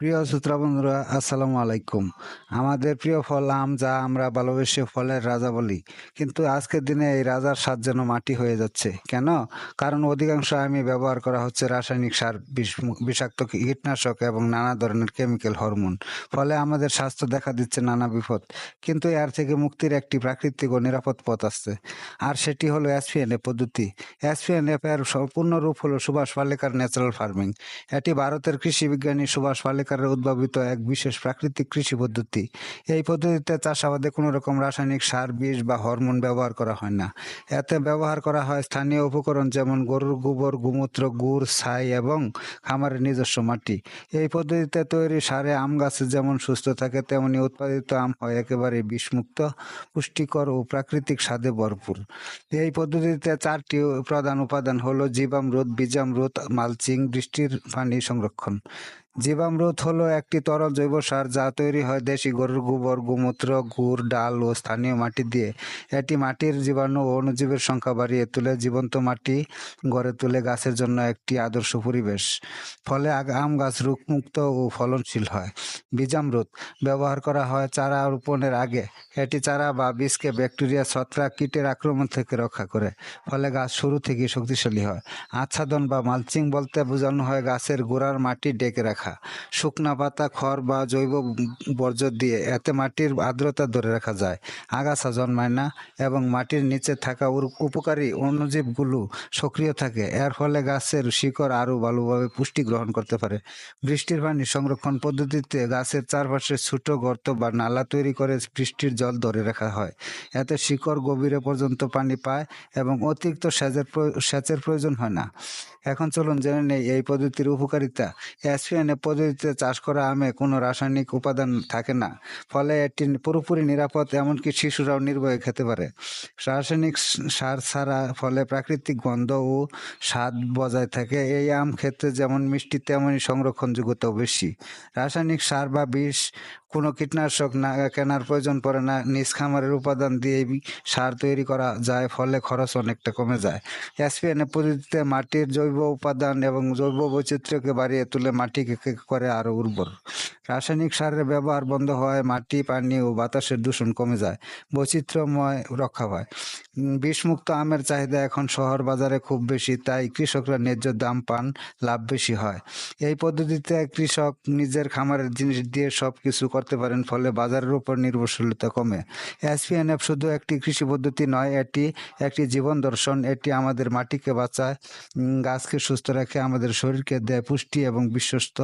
প্রিয় শ্রোতা বন্ধুরা, আসসালামু আলাইকুম। আমাদের প্রিয় ফল, আম, যা আমরা ভালোবেসে ফলের রাজা বলি, কিন্তু আজকের দিনে এই রাজার স্বাদ যেন মাটি হয়ে যাচ্ছে। কেন? কারণ অধিকাংশ আমই ব্যবহার করা হচ্ছে রাসায়নিক সার, বিষ- বিষাক্ত কীটনাশক এবং নানা ধরনের কেমিক্যাল হরমোন। ফলে আমাদের স্বাস্থ্য দেখা দিচ্ছে নানা বিপদ, কিন্তু এর থেকে মুক্তির একটি প্রাকৃতিক ও নিরাপদ পথ আছে। আর সেটি হলো এসপিএনএ পদ্ধতি। এসপিএনএফ এর সম্পূর্ণ রূপ হলো সুভাষ পালেকার ন্যাচারাল ফার্মিং। এটি ভারতের কৃষি বিজ্ঞানী সুভাষ পালেকারের উদ্ভাবিত এক বিশেষ প্রাকৃতিক কৃষি পদ্ধতি। এই পদ্ধতিতে চাষাবাদে কোনো রকম রাসায়নিক সার, বিষ বা হরমোন ব্যবহার করা হয় না। এতে ব্যবহার করা হয় স্থানীয় উপকরণ যেমন গরুর গোবর, গোমূত্র, গুড়, ছাই এবং খামারের নিজস্ব মাটি। এই পদ্ধতিতে তৈরি সারে আম গাছে যেমন সুস্থ থাকে, তেমনি উৎপাদিত আম হয় একেবারে বিষমুক্ত, পুষ্টিকর ও প্রাকৃতিক স্বাদে ভরপুর। এই পদ্ধতিতে চারটি প্রধান উপাদান হলো জীবামৃত, বীজামৃত, মালচিং বৃষ্টির পানি সংরক্ষণ। জীবামৃত হলো একটি তরল জৈব সার যা তৈরি হয় দেশি গরুর গোবর, গোমূত্র, গুড়, ডাল ও স্থানীয় মাটি দিয়ে। এটি মাটির জীবাণু ও অণুজীবের সংখ্যা বাড়িয়ে তুলে, জীবন্ত মাটি গড়ে তুলে গাছের জন্য একটি আদর্শ পরিবেশ। ফলে আম গাছ রোগমুক্ত ও ফলনশীল হয়। বীজামৃত ব্যবহার করা হয় চারা রোপণের আগে। এটি চারা বা বীজকে ব্যাকটেরিয়া, ছত্রাক, কীটের আক্রমণ থেকে রক্ষা করে। ফলে গাছ শুরু থেকেই শক্তিশালী হয়। আচ্ছাদন বা মালচিং বলতে বোঝানো হয় গাছের গোড়ার মাটি ডেকে রাখা। শুকনা পাতা, খড় বা জৈব বর্জ্য দিয়ে এতে মাটির আর্দ্রতা ধরে রাখা যায়। আগাছা জন্মায় না এবং মাটির নিচে থাকা উপকারী অণুজীবগুলো সক্রিয় থাকে। এর ফলে গাছের শিকড় আরও ভালোভাবে পুষ্টি গ্রহণ করতে পারে। বৃষ্টির পানি সংরক্ষণ পদ্ধতিতে গাছের চারপাশে ছোট গর্ত বা নালা তৈরি করে বৃষ্টির জল ধরে রাখা হয়। এতে শিকড় গভীরে পর্যন্ত পানি পায় এবং অতিরিক্ত সেচের সেচের প্রয়োজন হয় না। এখন চলুন জেনে নেই এই পদ্ধতির উপকারিতা। এসপিএনএ পদ্ধতিতে চাষ করা আমে কোনো রাসায়নিক উপাদান থাকে না। ফলে এটি পুরোপুরি নিরাপদ, এমনকি শিশুরাও নির্ভয়ে খেতে পারে। রাসায়নিক সার ছাড়া ফলে প্রাকৃতিক গন্ধ ও স্বাদ বজায় থাকে। এই আম খেতে যেমন মিষ্টি তেমনই সংরক্ষণযোগ্যতাও বেশি। রাসায়নিক সার বা বিষ কোনো কীটনাশক না কেনার প্রয়োজন পড়ে না, নিজ খামারের উপাদান দিয়ে সার তৈরি করা যায়, ফলে খরচ অনেকটা কমে যায়। এসপিএন পদ্ধতিতে মাটির জৈব উপাদান এবং জৈব বৈচিত্র্যকে বাড়িয়ে তুলে মাটিকে করে আরও উর্বর। রাসায়নিক সারের ব্যবহার বন্ধ হয় মাটি, পানি ও বাতাসের দূষণ কমে যায়, বৈচিত্র্যময় রক্ষা পায়। বিষমুক্ত আমের চাহিদা এখন শহর বাজারে খুব বেশি, তাই কৃষকরা ন্যায্য দাম পান, লাভ বেশি হয়। এই পদ্ধতিতে কৃষক নিজের খামারের জিনিস দিয়ে সব কিছু করতে পারেন, ফলে বাজারের উপর নির্ভরশীলতা কমে। এসপিএনএফ শুধু একটি কৃষি পদ্ধতি নয়, এটি একটি জীবন দর্শন। এটি আমাদের মাটিকে বাঁচায় গাছকে সুস্থ রাখে, আমাদের শরীরকে দেয় পুষ্টি এবং বিশ্বস্ত